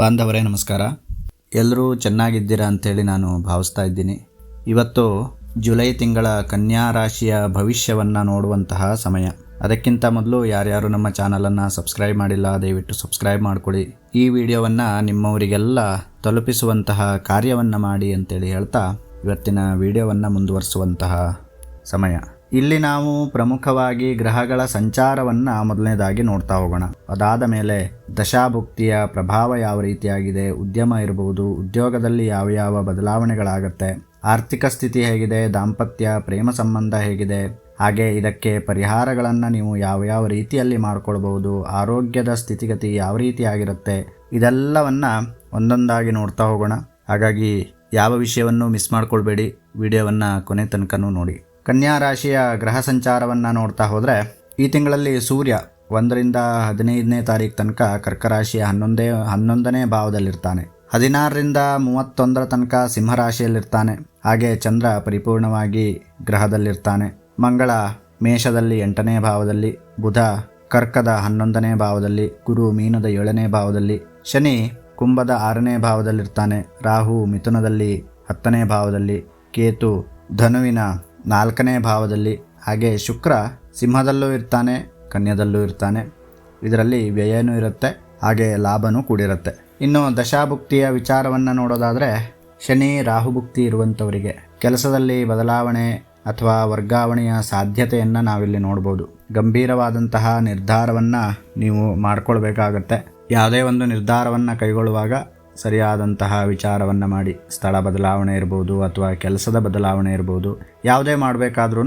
ಬಾಂಧವರೇ, ನಮಸ್ಕಾರ. ಎಲ್ಲರೂ ಚೆನ್ನಾಗಿದ್ದೀರಾ ಅಂಥೇಳಿ ನಾನು ಭಾವಿಸ್ತಾ ಇದ್ದೀನಿ. ಇವತ್ತು ಜುಲೈ ತಿಂಗಳ ಕನ್ಯಾ ರಾಶಿಯ ಭವಿಷ್ಯವನ್ನು ನೋಡುವಂತಹ ಸಮಯ. ಅದಕ್ಕಿಂತ ಮೊದಲು ಯಾರ್ಯಾರು ನಮ್ಮ ಚಾನಲನ್ನು ಸಬ್ಸ್ಕ್ರೈಬ್ ಮಾಡಿಲ್ಲ, ದಯವಿಟ್ಟು ಸಬ್ಸ್ಕ್ರೈಬ್ ಮಾಡಿಕೊಳ್ಳಿ. ಈ ವಿಡಿಯೋವನ್ನು ನಿಮ್ಮವರಿಗೆಲ್ಲ ತಲುಪಿಸುವಂತಹ ಕಾರ್ಯವನ್ನು ಮಾಡಿ ಅಂತೇಳಿ ಹೇಳ್ತಾ ಇವತ್ತಿನ ವಿಡಿಯೋವನ್ನು ಮುಂದುವರಿಸುವಂತಹ ಸಮಯ. ಇಲ್ಲಿ ನಾವು ಪ್ರಮುಖವಾಗಿ ಗ್ರಹಗಳ ಸಂಚಾರವನ್ನು ಮೊದಲನೇದಾಗಿ ನೋಡ್ತಾ ಹೋಗೋಣ. ಅದಾದ ಮೇಲೆ ದಶಾಭುಕ್ತಿಯ ಪ್ರಭಾವ ಯಾವ ರೀತಿಯಾಗಿದೆ, ಉದ್ಯಮ ಇರಬಹುದು ಉದ್ಯೋಗದಲ್ಲಿ ಯಾವ ಯಾವ ಬದಲಾವಣೆಗಳಾಗತ್ತೆ, ಆರ್ಥಿಕ ಸ್ಥಿತಿ ಹೇಗಿದೆ, ದಾಂಪತ್ಯ, ಪ್ರೇಮ ಸಂಬಂಧ ಹೇಗಿದೆ, ಹಾಗೆ ಇದಕ್ಕೆ ಪರಿಹಾರಗಳನ್ನು ನೀವು ಯಾವ ಯಾವ ರೀತಿಯಲ್ಲಿ ಮಾಡ್ಕೊಳ್ಬಹುದು, ಆರೋಗ್ಯದ ಸ್ಥಿತಿಗತಿ ಯಾವ ರೀತಿಯಾಗಿರುತ್ತೆ, ಇದೆಲ್ಲವನ್ನ ಒಂದೊಂದಾಗಿ ನೋಡ್ತಾ ಹೋಗೋಣ. ಹಾಗಾಗಿ ಯಾವ ವಿಷಯವನ್ನು ಮಿಸ್ ಮಾಡ್ಕೊಳ್ಬೇಡಿ, ವಿಡಿಯೋವನ್ನು ಕೊನೆ ತನಕನೂ ನೋಡಿ. ಕನ್ಯಾ ರಾಶಿಯ ಗ್ರಹ ಸಂಚಾರವನ್ನು ನೋಡ್ತಾ ಹೋದರೆ, ಈ ತಿಂಗಳಲ್ಲಿ ಸೂರ್ಯ ಒಂದರಿಂದ ಹದಿನೈದನೇ ತಾರೀಕು ತನಕ ಕರ್ಕ ರಾಶಿಯ ಹನ್ನೊಂದೇ, ಹನ್ನೊಂದನೇ ಭಾವದಲ್ಲಿರ್ತಾನೆ. ಹದಿನಾರರಿಂದ ಮೂವತ್ತೊಂದರ ತನಕ ಸಿಂಹರಾಶಿಯಲ್ಲಿರ್ತಾನೆ. ಹಾಗೆ ಚಂದ್ರ ಪರಿಪೂರ್ಣವಾಗಿ ಗ್ರಹದಲ್ಲಿರ್ತಾನೆ. ಮಂಗಳ ಮೇಷದಲ್ಲಿ ಎಂಟನೇ ಭಾವದಲ್ಲಿ, ಬುಧ ಕರ್ಕದ ಹನ್ನೊಂದನೇ ಭಾವದಲ್ಲಿ, ಗುರು ಮೀನದ ಏಳನೇ ಭಾವದಲ್ಲಿ, ಶನಿ ಕುಂಭದ ಆರನೇ ಭಾವದಲ್ಲಿರ್ತಾನೆ. ರಾಹು ಮಿಥುನದಲ್ಲಿ ಹತ್ತನೇ ಭಾವದಲ್ಲಿ, ಕೇತು ಧನುವಿನ ನಾಲ್ಕನೇ ಭಾವದಲ್ಲಿ. ಹಾಗೆ ಶುಕ್ರ ಸಿಂಹದಲ್ಲೂ ಇರ್ತಾನೆ, ಕನ್ಯದಲ್ಲೂ ಇರ್ತಾನೆ. ಇದರಲ್ಲಿ ವ್ಯಯನೂ ಇರುತ್ತೆ, ಹಾಗೆ ಲಾಭನೂ ಕೂಡಿರುತ್ತೆ. ಇನ್ನು ದಶಾಭುಕ್ತಿಯ ವಿಚಾರವನ್ನು ನೋಡೋದಾದರೆ, ಶನಿ ರಾಹುಭುಕ್ತಿ ಇರುವಂಥವರಿಗೆ ಕೆಲಸದಲ್ಲಿ ಬದಲಾವಣೆ ಅಥವಾ ವರ್ಗಾವಣೆಯ ಸಾಧ್ಯತೆಯನ್ನು ನಾವಿಲ್ಲಿ ನೋಡ್ಬೋದು. ಗಂಭೀರವಾದಂತಹ ನಿರ್ಧಾರವನ್ನು ನೀವು ಮಾಡ್ಕೊಳ್ಬೇಕಾಗತ್ತೆ. ಯಾವುದೇ ಒಂದು ನಿರ್ಧಾರವನ್ನು ಕೈಗೊಳ್ಳುವಾಗ ಸರಿಯಾದಂತಹ ವಿಚಾರವನ್ನು ಮಾಡಿ, ಸ್ಥಳ ಬದಲಾವಣೆ ಇರ್ಬೋದು ಅಥವಾ ಕೆಲಸದ ಬದಲಾವಣೆ ಇರ್ಬೋದು, ಯಾವುದೇ ಮಾಡಬೇಕಾದ್ರೂ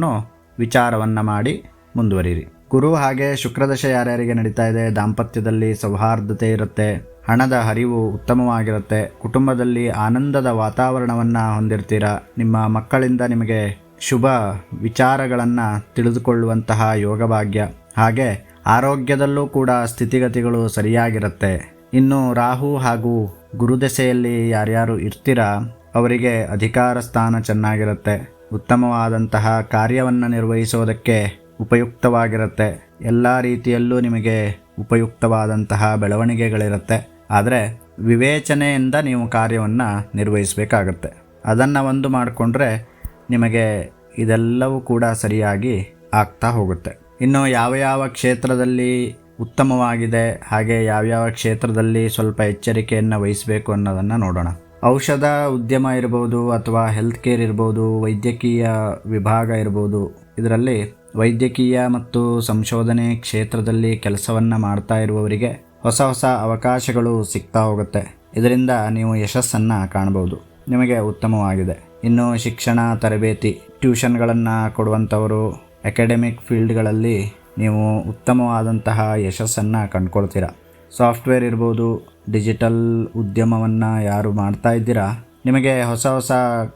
ವಿಚಾರವನ್ನು ಮಾಡಿ ಮುಂದುವರಿರಿ ಗುರು ಹಾಗೆ ಶುಕ್ರದಶ ಯಾರ್ಯಾರಿಗೆ ನಡೀತಾ ಇದೆ, ದಾಂಪತ್ಯದಲ್ಲಿ ಸೌಹಾರ್ದತೆ ಇರುತ್ತೆ, ಹಣದ ಹರಿವು ಉತ್ತಮವಾಗಿರುತ್ತೆ, ಕುಟುಂಬದಲ್ಲಿ ಆನಂದದ ವಾತಾವರಣವನ್ನು ಹೊಂದಿರ್ತೀರಾ, ನಿಮ್ಮ ಮಕ್ಕಳಿಂದ ನಿಮಗೆ ಶುಭ ವಿಚಾರಗಳನ್ನು ತಿಳಿದುಕೊಳ್ಳುವಂತಹ ಯೋಗಭಾಗ್ಯ, ಹಾಗೆ ಆರೋಗ್ಯದಲ್ಲೂ ಕೂಡ ಸ್ಥಿತಿಗತಿಗಳು ಸರಿಯಾಗಿರುತ್ತೆ. ಇನ್ನು ರಾಹು ಹಾಗೂ ಗುರುದೆಸೆಯಲ್ಲಿ ಯಾರ್ಯಾರು ಇರ್ತೀರಾ, ಅವರಿಗೆ ಅಧಿಕಾರ ಸ್ಥಾನ ಚೆನ್ನಾಗಿರುತ್ತೆ. ಉತ್ತಮವಾದಂತಹ ಕಾರ್ಯವನ್ನು ನಿರ್ವಹಿಸೋದಕ್ಕೆ ಉಪಯುಕ್ತವಾಗಿರುತ್ತೆ. ಎಲ್ಲ ರೀತಿಯಲ್ಲೂ ನಿಮಗೆ ಉಪಯುಕ್ತವಾದಂತಹ ಬೆಳವಣಿಗೆಗಳಿರುತ್ತೆ. ಆದರೆ ವಿವೇಚನೆಯಿಂದ ನೀವು ಕಾರ್ಯವನ್ನು ನಿರ್ವಹಿಸಬೇಕಾಗತ್ತೆ. ಅದನ್ನು ಒಂದು ಮಾಡಿಕೊಂಡ್ರೆ ನಿಮಗೆ ಇದೆಲ್ಲವೂ ಕೂಡ ಸರಿಯಾಗಿ ಆಗ್ತಾ ಹೋಗುತ್ತೆ. ಇನ್ನು ಯಾವ ಯಾವ ಕ್ಷೇತ್ರದಲ್ಲಿ ಉತ್ತಮವಾಗಿದೆ. ಹಾಗೆ ಯಾವ್ಯಾವ ಕ್ಷೇತ್ರದಲ್ಲಿ ಸ್ವಲ್ಪ ಎಚ್ಚರಿಕೆಯನ್ನು ವಹಿಸಬೇಕು ಅನ್ನೋದನ್ನು ನೋಡೋಣ. ಔಷಧ ಉದ್ಯಮ ಇರ್ಬೋದು ಅಥವಾ ಹೆಲ್ತ್ ಕೇರ್ ಇರ್ಬೋದು, ವೈದ್ಯಕೀಯ ವಿಭಾಗ ಇರ್ಬೋದು, ಇದರಲ್ಲಿ ವೈದ್ಯಕೀಯ ಮತ್ತು ಸಂಶೋಧನೆ ಕ್ಷೇತ್ರದಲ್ಲಿ ಕೆಲಸವನ್ನು ಮಾಡ್ತಾ ಇರುವವರಿಗೆ ಹೊಸ ಹೊಸ ಅವಕಾಶಗಳು ಸಿಗ್ತಾ ಹೋಗುತ್ತೆ. ಇದರಿಂದ ನೀವು ಯಶಸ್ಸನ್ನು ಕಾಣಬಹುದು ನಿಮಗೆ ಉತ್ತಮವಾಗಿದೆ. ಇನ್ನು ಶಿಕ್ಷಣ, ತರಬೇತಿ ಟ್ಯೂಷನ್ಗಳನ್ನು ಕೊಡುವಂಥವರು ಅಕಾಡೆಮಿಕ್ ಫೀಲ್ಡ್ಗಳಲ್ಲಿ ನೀವು ಉತ್ತಮವಾದಂತಹ ಯಶಸ್ಸನ್ನು ಕಂಡುಕೊಳ್ತೀರ? ಸಾಫ್ಟ್ವೇರ್ ಇರ್ಬೋದು, ಡಿಜಿಟಲ್ ಉದ್ಯಮವನ್ನು ಯಾರು ಮಾಡ್ತಾ ಇದ್ದೀರಾ? ನಿಮಗೆ ಹೊಸ ಹೊಸ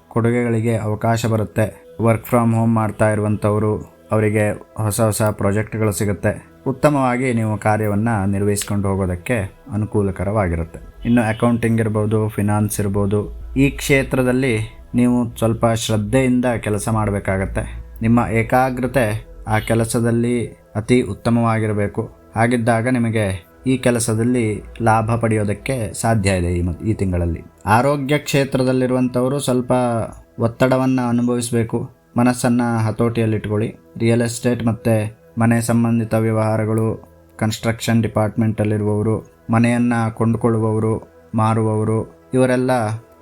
ಕೊಡುಗೆಗಳಿಗೆ ಅವಕಾಶ ಬರುತ್ತೆ. ವರ್ಕ್ ಫ್ರಮ್ ಹೋಮ್ ಮಾಡ್ತಾ ಇರುವಂಥವರು, ಅವರಿಗೆ ಹೊಸ ಹೊಸ ಪ್ರಾಜೆಕ್ಟ್ಗಳು ಸಿಗುತ್ತೆ. ಉತ್ತಮವಾಗಿ ನೀವು ಕಾರ್ಯವನ್ನು ನಿರ್ವಹಿಸ್ಕೊಂಡು ಹೋಗೋದಕ್ಕೆ ಅನುಕೂಲಕರವಾಗಿರುತ್ತೆ. ಇನ್ನು ಅಕೌಂಟಿಂಗ್ ಇರ್ಬೋದು, ಫಿನಾನ್ಸ್ ಇರ್ಬೋದು, ಈ ಕ್ಷೇತ್ರದಲ್ಲಿ ನೀವು ಸ್ವಲ್ಪ ಶ್ರದ್ಧೆಯಿಂದ ಕೆಲಸ ಮಾಡಬೇಕಾಗತ್ತೆ. ನಿಮ್ಮ ಏಕಾಗ್ರತೆ ಆ ಕೆಲಸದಲ್ಲಿ ಅತಿ ಉತ್ತಮವಾಗಿರಬೇಕು. ಹಾಗಿದ್ದಾಗ ನಿಮಗೆ ಈ ಕೆಲಸದಲ್ಲಿ ಲಾಭ ಪಡೆಯೋದಕ್ಕೆ ಸಾಧ್ಯ ಇದೆ ಈ ಈ ತಿಂಗಳಲ್ಲಿ. ಆರೋಗ್ಯ ಕ್ಷೇತ್ರದಲ್ಲಿರುವಂಥವರು ಸ್ವಲ್ಪ ಒತ್ತಡವನ್ನು ಅನುಭವಿಸಬೇಕು. ಮನಸ್ಸನ್ನು ಹತೋಟಿಯಲ್ಲಿಟ್ಕೊಳ್ಳಿ. ರಿಯಲ್ ಎಸ್ಟೇಟ್ ಮತ್ತು ಮನೆ ಸಂಬಂಧಿತ ವ್ಯವಹಾರಗಳು, ಕನ್ಸ್ಟ್ರಕ್ಷನ್ ಡಿಪಾರ್ಟ್ಮೆಂಟಲ್ಲಿರುವವರು, ಮನೆಯನ್ನು ಕೊಂಡುಕೊಳ್ಳುವವರು, ಮಾರುವವರು, ಇವರೆಲ್ಲ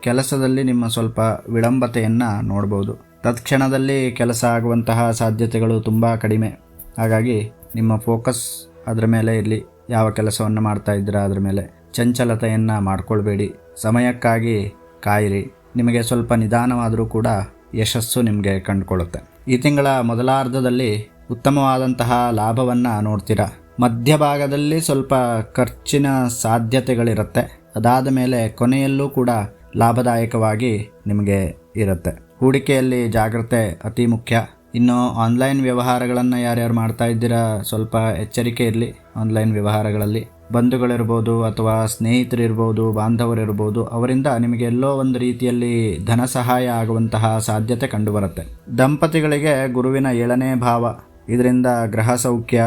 ಕೆಲಸದಲ್ಲಿ ನಿಮ್ಮ ಸ್ವಲ್ಪ ವಿಳಂಬತೆಯನ್ನು ನೋಡ್ಬೋದು. ತತ್ಕ್ಷಣದಲ್ಲಿ ಕೆಲಸ ಆಗುವಂತಹ ಸಾಧ್ಯತೆಗಳು ತುಂಬ ಕಡಿಮೆ. ಹಾಗಾಗಿ ನಿಮ್ಮ ಫೋಕಸ್ ಅದರ ಮೇಲೆ ಇರಲಿ. ಯಾವ ಕೆಲಸವನ್ನು ಮಾಡ್ತಾ ಇದ್ದೀರಾ ಅದರ ಮೇಲೆ. ಚಂಚಲತೆಯನ್ನು ಮಾಡ್ಕೊಳ್ಬೇಡಿ. ಸಮಯಕ್ಕಾಗಿ ಕಾಯಿರಿ. ನಿಮಗೆ ಸ್ವಲ್ಪ ನಿಧಾನವಾದರೂ ಕೂಡ ಯಶಸ್ಸು ನಿಮಗೆ ಕಂಡುಕೊಳ್ಳುತ್ತೆ. ಈ ತಿಂಗಳ ಮೊದಲಾರ್ಧದಲ್ಲಿ ಉತ್ತಮವಾದಂತಹ ಲಾಭವನ್ನು ನೋಡ್ತೀರಾ. ಮಧ್ಯಭಾಗದಲ್ಲಿ ಸ್ವಲ್ಪ ಖರ್ಚಿನ ಸಾಧ್ಯತೆಗಳಿರುತ್ತೆ. ಅದಾದ ಮೇಲೆ ಕೊನೆಯಲ್ಲೂ ಕೂಡ ಲಾಭದಾಯಕವಾಗಿ ನಿಮಗೆ ಇರುತ್ತೆ. ಹೂಡಿಕೆಯಲ್ಲಿ ಜಾಗ್ರತೆ ಅತಿ ಮುಖ್ಯ. ಇನ್ನು ಆನ್ಲೈನ್ ವ್ಯವಹಾರಗಳನ್ನು ಯಾರ್ಯಾರು ಮಾಡ್ತಾ ಇದ್ದೀರಾ, ಸ್ವಲ್ಪ ಎಚ್ಚರಿಕೆ ಇರಲಿ ಆನ್ಲೈನ್ ವ್ಯವಹಾರಗಳಲ್ಲಿ. ಬಂಧುಗಳಿರ್ಬೋದು ಅಥವಾ ಸ್ನೇಹಿತರಿರ್ಬೋದು, ಬಾಂಧವರಿರ್ಬೋದು, ಅವರಿಂದ ನಿಮಗೆ ಎಲ್ಲೋ ಒಂದು ರೀತಿಯಲ್ಲಿ ಧನ ಸಹಾಯ ಆಗುವಂತಹ ಸಾಧ್ಯತೆ ಕಂಡುಬರುತ್ತೆ. ದಂಪತಿಗಳಿಗೆ ಗುರುವಿನ ಏಳನೇ ಭಾವ, ಇದರಿಂದ ಗ್ರಹ ಸೌಖ್ಯ,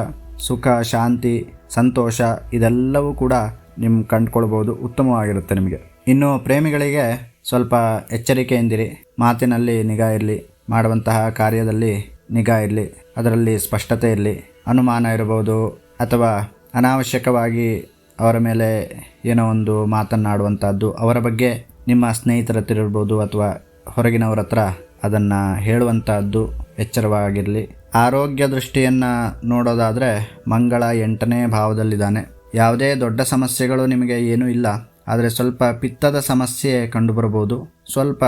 ಸುಖ, ಶಾಂತಿ, ಸಂತೋಷ, ಇದೆಲ್ಲವೂ ಕೂಡ ನಿಮ್ಮ ಕಂಡುಕೊಳ್ಬೋದು, ಉತ್ತಮವಾಗಿರುತ್ತೆ ನಿಮಗೆ. ಇನ್ನು ಪ್ರೇಮಿಗಳಿಗೆ ಸ್ವಲ್ಪ ಎಚ್ಚರಿಕೆಯಿಂದಿರಿ, ಮಾತಿನಲ್ಲಿ ನಿಗಾ ಇರಲಿ. ಮಾಡುವಂತಹ ಕಾರ್ಯದಲ್ಲಿ ನಿಗಾ ಇರಲಿ, ಅದರಲ್ಲಿ ಸ್ಪಷ್ಟತೆ ಇರಲಿ, ಅನುಮಾನ ಇರಬಹುದು, ಅಥವಾ ಅನಾವಶ್ಯಕವಾಗಿ ಅವರ ಮೇಲೆ ಏನೋ ಒಂದು ಮಾತನ್ನಾಡುವಂಥದ್ದು ಅವರ ಬಗ್ಗೆ ನಿಮ್ಮ ಸ್ನೇಹಿತರ ಹತ್ರ ಇರ್ಬೋದು ಅಥವಾ ಹೊರಗಿನವರ ಹತ್ರ ಅದನ್ನು ಹೇಳುವಂಥದ್ದು ಎಚ್ಚರವಾಗಿರಲಿ. ಆರೋಗ್ಯ ದೃಷ್ಟಿಯನ್ನು ನೋಡೋದಾದರೆ ಮಂಗಳ ಎಂಟನೇ ಭಾವದಲ್ಲಿದ್ದಾನೆ. ಯಾವುದೇ ದೊಡ್ಡ ಸಮಸ್ಯೆಗಳು ನಿಮಗೆ ಏನೂ ಇಲ್ಲ, ಆದರೆ ಸ್ವಲ್ಪ ಪಿತ್ತದ ಸಮಸ್ಯೆ ಕಂಡುಬರ್ಬೋದು ಸ್ವಲ್ಪ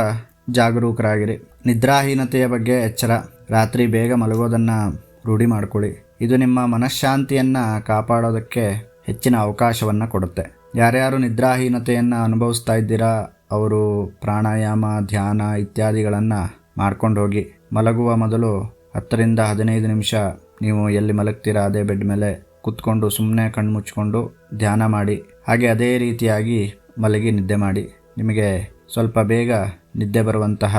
ಜಾಗರೂಕರಾಗಿರಿ. ನಿದ್ರಾಹೀನತೆಯ ಬಗ್ಗೆ ಎಚ್ಚರ. ರಾತ್ರಿ ಬೇಗ ಮಲಗೋದನ್ನು ರೂಢಿ ಮಾಡ್ಕೊಳ್ಳಿ. ಇದು ನಿಮ್ಮ ಮನಃಶಾಂತಿಯನ್ನು ಕಾಪಾಡೋದಕ್ಕೆ ಹೆಚ್ಚಿನ ಅವಕಾಶವನ್ನು ಕೊಡುತ್ತೆ. ಯಾರ್ಯಾರು ನಿದ್ರಾಹೀನತೆಯನ್ನು ಅನುಭವಿಸ್ತಾ ಇದ್ದೀರಾ, ಅವರು ಪ್ರಾಣಾಯಾಮ, ಧ್ಯಾನ ಇತ್ಯಾದಿಗಳನ್ನು ಮಾಡ್ಕೊಂಡು ಹೋಗಿ ಮಲಗುವ ಮೊದಲು ಹತ್ತರಿಂದ ಹದಿನೈದು ನಿಮಿಷ ನೀವು ಎಲ್ಲಿ ಮಲಗ್ತೀರಾ, ಅದೇ ಬೆಡ್ ಮೇಲೆ ಕುತ್ಕೊಂಡು ಸುಮ್ಮನೆ ಕಣ್ಣು ಮುಚ್ಕೊಂಡು ಧ್ಯಾನ ಮಾಡಿ. ಹಾಗೆ ಅದೇ ರೀತಿಯಾಗಿ ಮಲಗಿ ನಿದ್ದೆ ಮಾಡಿ. ನಿಮಗೆ ಸ್ವಲ್ಪ ಬೇಗ ನಿದ್ದೆ ಬರುವಂತಹ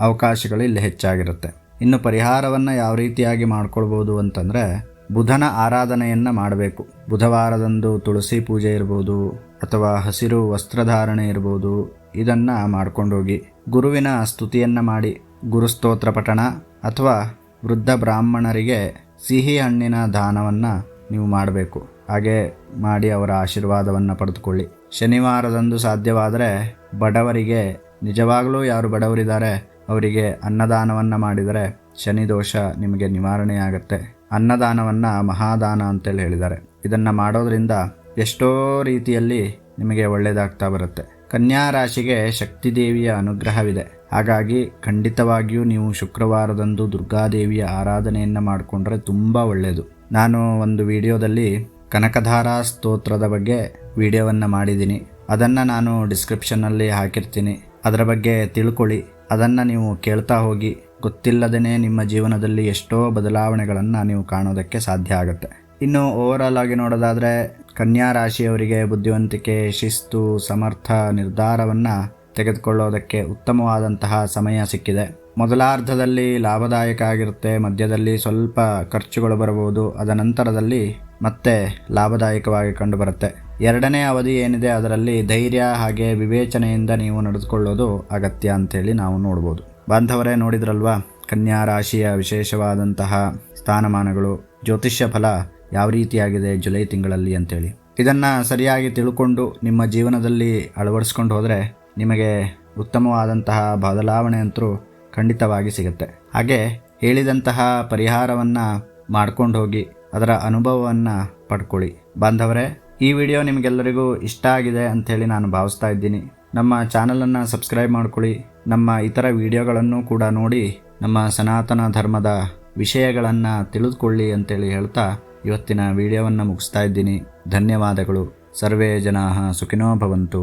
ಅವಕಾಶಗಳು ಇಲ್ಲಿ ಹೆಚ್ಚಾಗಿರುತ್ತೆ. ಇನ್ನು ಪರಿಹಾರವನ್ನು ಯಾವ ರೀತಿಯಾಗಿ ಮಾಡ್ಕೊಳ್ಬೋದು ಅಂತಂದರೆ, ಬುಧನ ಆರಾಧನೆಯನ್ನು ಮಾಡಬೇಕು. ಬುಧವಾರದಂದು ತುಳಸಿ ಪೂಜೆ ಇರ್ಬೋದು, ಅಥವಾ ಹಸಿರು ವಸ್ತ್ರಧಾರಣೆ ಇರ್ಬೋದು, ಇದನ್ನು ಮಾಡ್ಕೊಂಡೋಗಿ ಗುರುವಿನ ಸ್ತುತಿಯನ್ನು ಮಾಡಿ, ಗುರುಸ್ತೋತ್ರ ಪಠಣ ಅಥವಾ ವೃದ್ಧ ಬ್ರಾಹ್ಮಣರಿಗೆ ಸಿಹಿ ಹಣ್ಣಿನ ದಾನವನ್ನು ನೀವು ಮಾಡಬೇಕು. ಹಾಗೆ ಮಾಡಿ ಅವರ ಆಶೀರ್ವಾದವನ್ನು ಪಡೆದುಕೊಳ್ಳಿ. ಶನಿವಾರದಂದು ಸಾಧ್ಯವಾದರೆ ಬಡವರಿಗೆ, ನಿಜವಾಗಲೂ ಯಾರು ಬಡವರಿದ್ದಾರೆ ಅವರಿಗೆ ಅನ್ನದಾನವನ್ನು ಮಾಡಿದರೆ ಶನಿ ದೋಷ ನಿಮಗೆ ನಿವಾರಣೆಯಾಗತ್ತೆ. ಅನ್ನದಾನವನ್ನು ಮಹಾದಾನ ಅಂತೇಳಿ ಹೇಳಿದ್ದಾರೆ. ಇದನ್ನು ಮಾಡೋದರಿಂದ ಎಷ್ಟೋ ರೀತಿಯಲ್ಲಿ ನಿಮಗೆ ಒಳ್ಳೆಯದಾಗ್ತಾ ಬರುತ್ತೆ. ಕನ್ಯಾ ರಾಶಿಗೆ ಶಕ್ತಿದೇವಿಯ ಅನುಗ್ರಹವಿದೆ. ಹಾಗಾಗಿ ಖಂಡಿತವಾಗಿಯೂ ನೀವು ಶುಕ್ರವಾರದಂದು ದುರ್ಗಾದೇವಿಯ ಆರಾಧನೆಯನ್ನು ಮಾಡಿಕೊಂಡ್ರೆ ತುಂಬ ಒಳ್ಳೆಯದು ನಾನು ಒಂದು ವಿಡಿಯೋದಲ್ಲಿ ಕನಕಧಾರಾ ಸ್ತೋತ್ರದ ಬಗ್ಗೆ ವಿಡಿಯೋವನ್ನು ಮಾಡಿದ್ದೀನಿ. ಅದನ್ನು ನಾನು ಡಿಸ್ಕ್ರಿಪ್ಷನ್ನಲ್ಲಿ ಹಾಕಿರ್ತೀನಿ. ಅದರ ಬಗ್ಗೆ ತಿಳ್ಕೊಳ್ಳಿ. ಅದನ್ನು ನೀವು ಕೇಳ್ತಾ ಹೋಗಿ ಗೊತ್ತಿಲ್ಲದೇ ನಿಮ್ಮ ಜೀವನದಲ್ಲಿ ಎಷ್ಟೋ ಬದಲಾವಣೆಗಳನ್ನು ನೀವು ಕಾಣೋದಕ್ಕೆ ಸಾಧ್ಯ ಆಗುತ್ತೆ. ಇನ್ನು ಓವರಾಲ್ ಆಗಿ ನೋಡೋದಾದರೆ, ಕನ್ಯಾ ರಾಶಿಯವರಿಗೆ ಬುದ್ಧಿವಂತಿಕೆ, ಶಿಸ್ತು, ಸಮರ್ಥ ನಿರ್ಧಾರವನ್ನು ತೆಗೆದುಕೊಳ್ಳೋದಕ್ಕೆ ಉತ್ತಮವಾದಂತಹ ಸಮಯ ಸಿಕ್ಕಿದೆ. ಮೊದಲಾರ್ಧದಲ್ಲಿ ಲಾಭದಾಯಕ ಆಗಿರುತ್ತೆ, ಮಧ್ಯದಲ್ಲಿ ಸ್ವಲ್ಪ ಖರ್ಚುಗಳು ಬರಬಹುದು ಅದನಂತರದಲ್ಲಿ ಮತ್ತೆ ಲಾಭದಾಯಕವಾಗಿ ಕಂಡುಬರುತ್ತೆ. ಎರಡನೇ ಅವಧಿ ಏನಿದೆ ಅದರಲ್ಲಿ ಧೈರ್ಯ ಹಾಗೆ ವಿವೇಚನೆಯಿಂದ ನೀವು ನಡೆದುಕೊಳ್ಳೋದು ಅಗತ್ಯ ಅಂತೇಳಿ ನಾವು ನೋಡ್ಬೋದು. ಬಾಂಧವರೇ ನೋಡಿದ್ರಲ್ವಾ? ಕನ್ಯಾ ರಾಶಿಯ ವಿಶೇಷವಾದಂತಹ ಸ್ಥಾನಮಾನಗಳು, ಜ್ಯೋತಿಷ್ಯ ಫಲ ಯಾವ ರೀತಿಯಾಗಿದೆ ಜುಲೈ ತಿಂಗಳಲ್ಲಿ ಅಂತೇಳಿ ಇದನ್ನು ಸರಿಯಾಗಿ ತಿಳ್ಕೊಂಡು ನಿಮ್ಮ ಜೀವನದಲ್ಲಿ ಅಳವಡಿಸ್ಕೊಂಡು ಹೋದರೆ ನಿಮಗೆ ಉತ್ತಮವಾದಂತಹ ಬದಲಾವಣೆ ಅಂತರೂ ಖಂಡಿತವಾಗಿ ಸಿಗುತ್ತೆ. ಹಾಗೆ ಹೇಳಿದಂತಹ ಪರಿಹಾರವನ್ನು ಮಾಡ್ಕೊಂಡು ಹೋಗಿ, ಅದರ ಅನುಭವವನ್ನು ಪಡ್ಕೊಳ್ಳಿ. ಬಾಂಧವರೇ ಈ ವಿಡಿಯೋ ನಿಮಗೆಲ್ಲರಿಗೂ ಇಷ್ಟ ಆಗಿದೆ ಅಂಥೇಳಿ ನಾನು ಭಾವಿಸ್ತಾ ಇದ್ದೀನಿ. ನಮ್ಮ ಚಾನಲನ್ನು ಸಬ್ಸ್ಕ್ರೈಬ್ ಮಾಡ್ಕೊಳ್ಳಿ. ನಮ್ಮ ಇತರ ವಿಡಿಯೋಗಳನ್ನು ಕೂಡ ನೋಡಿ ನಮ್ಮ ಸನಾತನ ಧರ್ಮದ ವಿಷಯಗಳನ್ನು ತಿಳಿದುಕೊಳ್ಳಿ ಅಂತೇಳಿ ಹೇಳ್ತಾ ಇವತ್ತಿನ ವಿಡಿಯೋವನ್ನು ಮುಗಿಸ್ತಾ ಇದ್ದೀನಿ. ಧನ್ಯವಾದಗಳು. ಸರ್ವೇ ಜನಾಹ ಸುಖಿನೋ ಭವಂತು.